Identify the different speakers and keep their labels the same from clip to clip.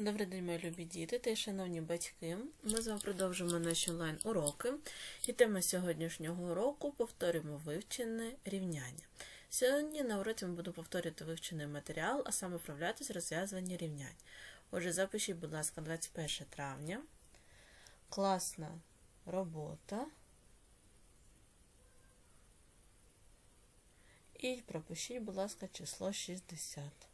Speaker 1: Добрий день, мої любі діти та шановні батьки. Ми з вами продовжимо наші онлайн-уроки. І тема сьогоднішнього уроку повторюємо вивчене рівняння. Сьогодні на уроці ми будемо повторювати вивчений матеріал, а саме вправлятись розв'язування рівнянь. Отже, запишіть, будь ласка, 21 травня. Класна робота. І пропишіть, будь ласка, число 60.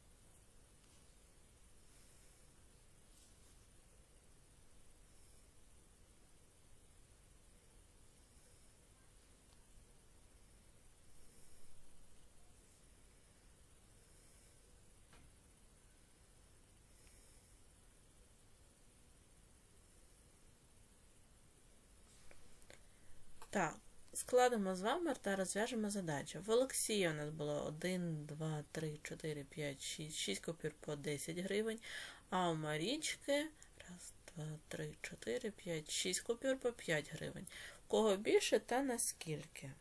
Speaker 1: Так, складемо з вами та розв'яжемо задачу. В Олексія у нас було 1, 2, 3, 4, 5, 6, 6 купюр по 10 гривень. А у Марічки раз, два, три, 4, 5, 6 купюр по 5 гривень. Кого більше та наскільки?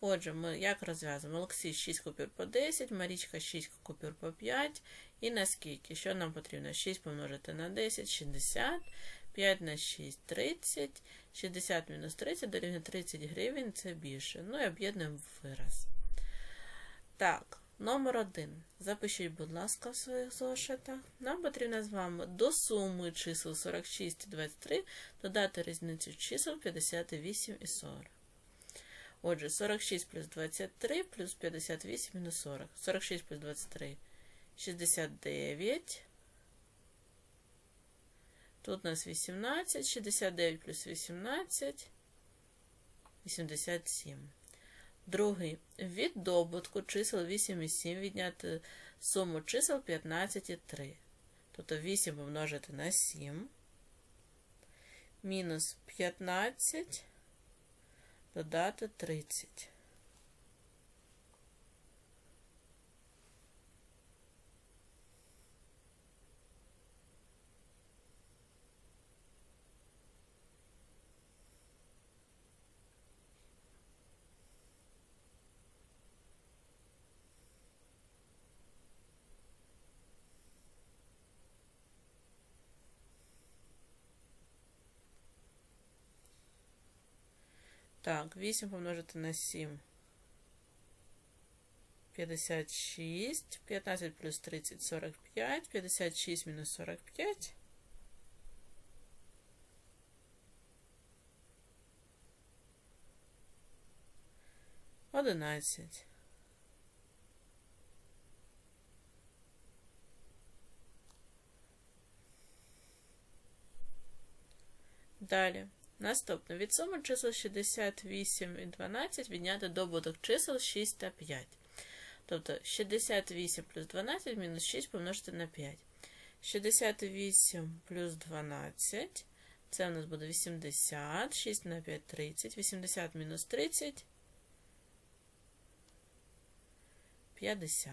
Speaker 1: Отже, ми як розв'язуємо? Олексій 6 купюр по 10, Марічка 6 купюр по 5. І наскільки? Що нам потрібно? 6 помножити на 10, 60. 5 на 6 30, 60 мінус 30 дорівнює 30 гривень, це більше. Ну і об'єднуємо вираз. Так, номер 1. Запишіть, будь ласка, в своїх зошитах. Нам потрібно з вами до суми чисел 46 і 23 додати різницю чисел 58 і 40. Отже, 46 плюс 23 плюс 58 мінус 40. 46 плюс 23 69. Тут у нас 18, 69 плюс 18, 87. Другий. Від добутку чисел 8 і 7 відняти суму чисел 15 і 3. Тобто 8 помножити на 7. Мінус 15 додати 30. Так, 8 помножити на 7. 56. 15 плюс 30 45. 56 мінус 45. Одинадцять. Далі. Наступне. Від суми чисел 68 і 12 відняти добуток чисел 6 та 5. Тобто 68 плюс 12 мінус 6 помножити на 5. 68 плюс 12. Це у нас буде 80. 6 на 5 30. 80 мінус 30. 50.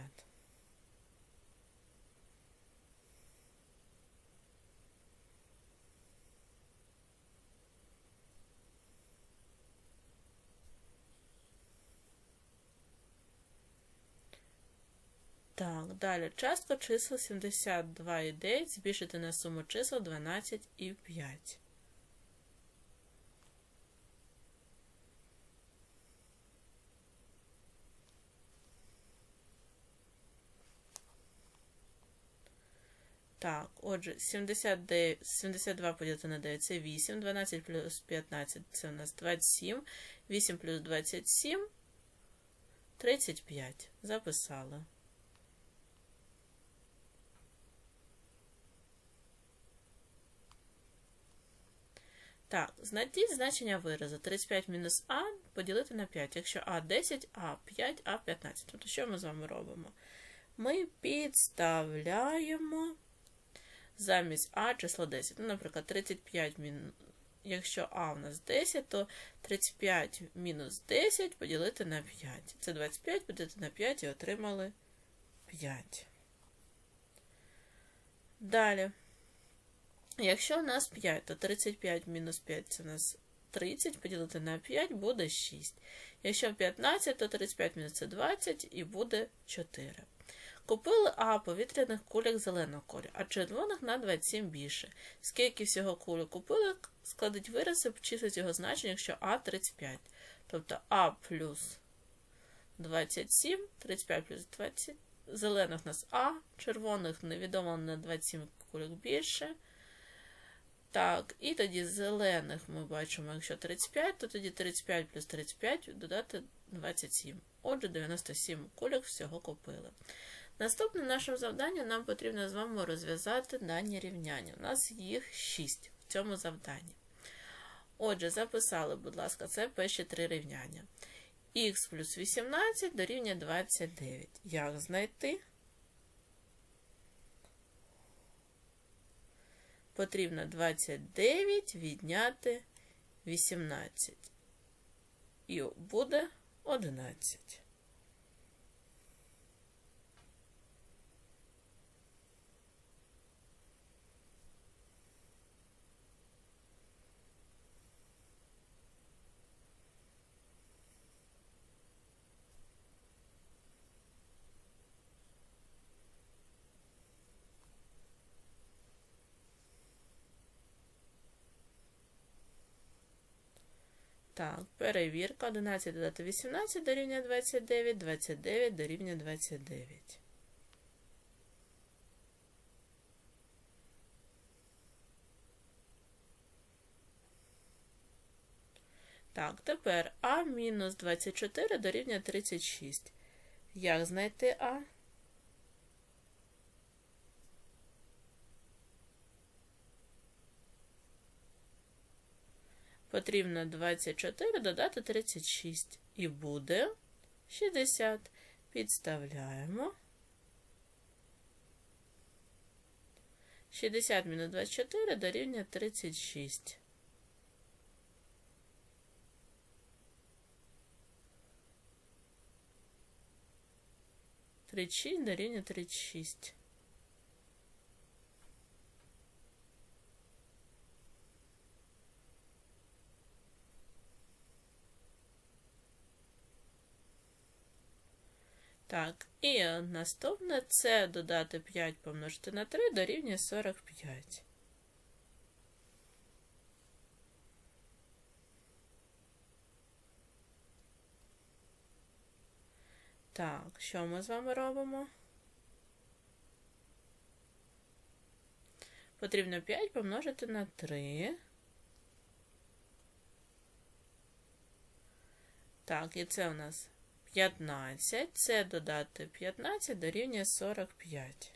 Speaker 1: Так, далі. Частка чисел 72 і 9 збільшити на суму чисел 12 і 5. Так, отже, 79, 72 поділити на 9 це 8, 12 плюс 15 це у нас 27, 8 плюс 27 35. Записали. Так, знайдіть значення виразу. 35 мінус А поділити на 5. Якщо А 10, А 5, А 15. Тобто, що ми з вами робимо? Ми підставляємо замість А число 10. Ну, наприклад, 35 мінус. Якщо А у нас 10, то 35 мінус 10 поділити на 5. Це 25 поділити на 5 і отримали 5. Далі. Якщо у нас 5, то 35 мінус 5 це у нас 30, поділити на 5 буде 6. Якщо 15, то 35 мінус це 20 і буде 4. Купили А повітряних кульок зеленого кольору, а червоних на 27 більше. Скільки всього кульок купили, складуть вирази, обчислить його значення, якщо А 35. Тобто А плюс 27, 35 плюс 20. Зелених у нас А, червоних невідомо на 27 кульок більше. Так, і тоді зелених ми бачимо, якщо 35, то тоді 35 плюс 35 додати 27. Отже, 97 кульок всього купили. Наступним нашим завданням нам потрібно з вами розв'язати дані рівняння. У нас їх 6 в цьому завданні. Отже, записали, будь ласка, це перші три рівняння. Х плюс 18 дорівнює 29. Як знайти? Потрібно 29 відняти 18. І буде 11. Так, перевірка. 11 додати 18 дорівнює 29, 29 дорівнює 29. Так, тепер А мінус 24 дорівнює 36. Як знайти А? Потрібно 24 додати 36. І буде 60. Підставляємо. 60 мінус 24 дорівнює 36. Тричі дорівнює 36. Так, і наступне це додати 5 помножити на 3 дорівнює 45. Так, що ми з вами робимо? Потрібно 5 помножити на 3. Так, і це у нас 15. Це додати 15 дорівнює 45.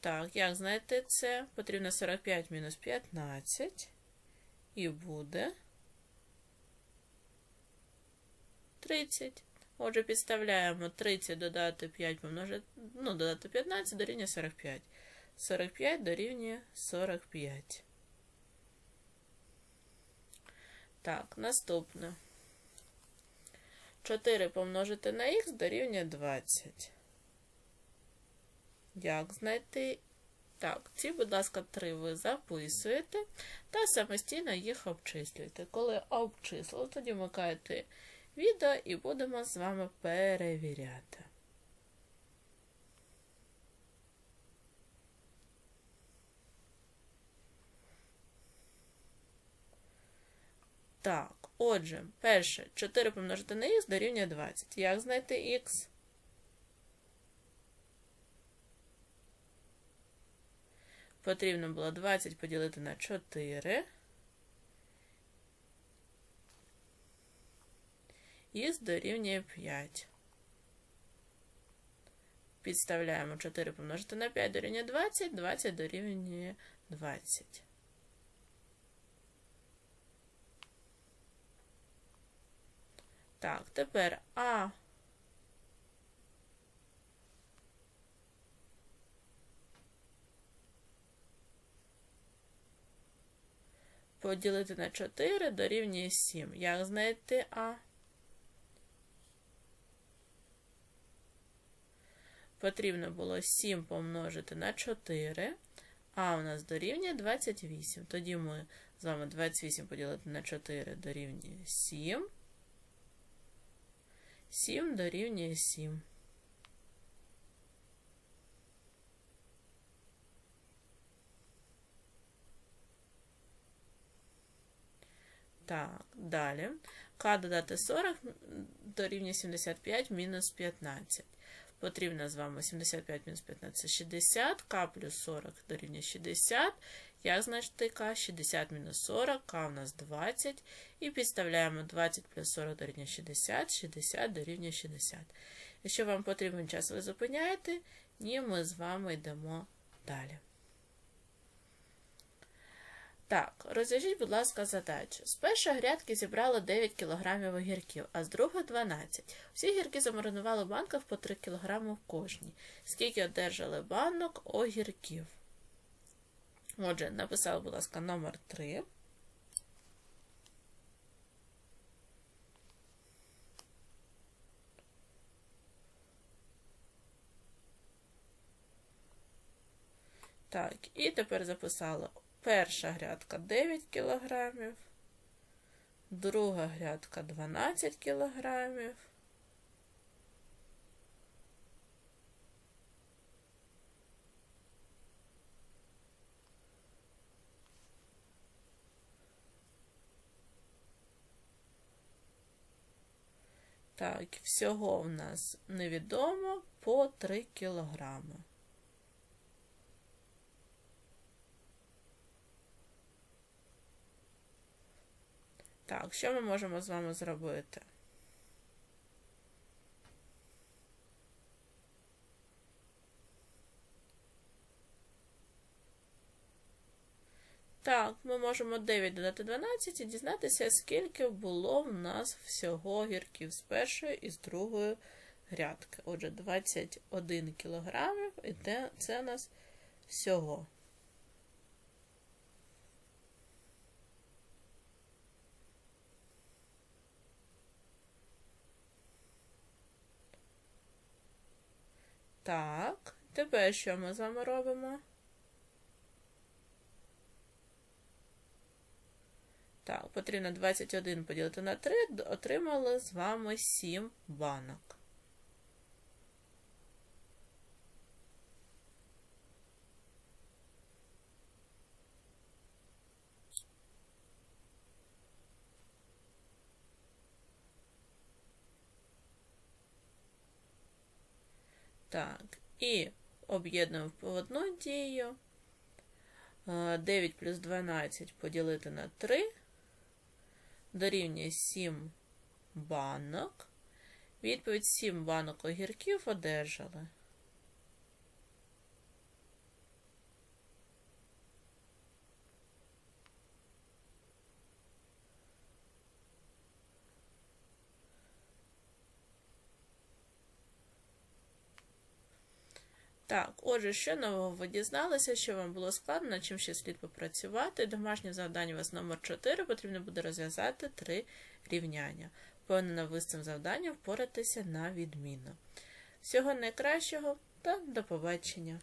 Speaker 1: Так, як знайти це? Потрібно 45 мінус 15. І буде 30. Отже, підставляємо 30 додати 5 помножити, ну, додати 15 дорівнює 45. 45 дорівнює 45. Так, наступне. 4 помножити на х дорівнює 20. Як знайти? Так, ці, будь ласка, три ви записуєте та самостійно їх обчислюєте. Коли обчислили, тоді вмикаєте відео і будемо з вами перевіряти. Так, отже, перше, 4 помножити на х дорівнює 20. Як знайти х? Потрібно було 20 поділити на 4. Х дорівнює 5. Підставляємо 4 помножити на 5 дорівнює 20, 20 дорівнює 20. Так, тепер А. Поділити на 4 дорівнює 7. Як знайти А? Потрібно було 7 помножити на 4, а у нас дорівнює 28. Тоді ми з вами 28 поділити на 4 дорівнює 7. 7 дорівнює 7. Так, далі. К додати 40 дорівнює 75 мінус 15. Потрібно з вами 75 мінус 15 60, К плюс 40 дорівнює 60. Як знайти К? 60 мінус 40, К у нас 20. І підставляємо 20 плюс 40 дорівнює 60, 60 дорівнює 60. Якщо вам потрібен час, ви зупиняєте, ні, ми з вами йдемо далі. Так, розв'яжіть, будь ласка, задачу. З першої грядки зібрали 9 кг огірків, а з другої 12. Всі гірки замаринували в банках по 3 кг кожній. Скільки одержали банок огірків? Отже, написали, будь ласка, номер 3. Так, і тепер записали перша грядка 9 кг, друга грядка 12 кг. Так, всього в нас невідомо по 3 кілограми. Так, що ми можемо з вами зробити? Так, ми можемо 9 додати 12 і дізнатися, скільки було в нас всього гірків з першої і з другої грядки. Отже, 21 кілограмів, і це у нас всього. Так, тепер що ми з вами робимо? Так, потрібно 21 поділити на 3, отримали з вами 7 банок. Так, і об'єднуємо в одну дію. 9 плюс 12 поділити на 3 дорівнює 7 банок. Відповідь 7 банок огірків одержали. Так, отже, що нового ви дізналися, що вам було складно, чим ще слід попрацювати. Домашнє завдання у вас номер 4 потрібно буде розв'язати три рівняння. Впевнена, ви з цим завданням впоратися на відміну. Всього найкращого та до побачення!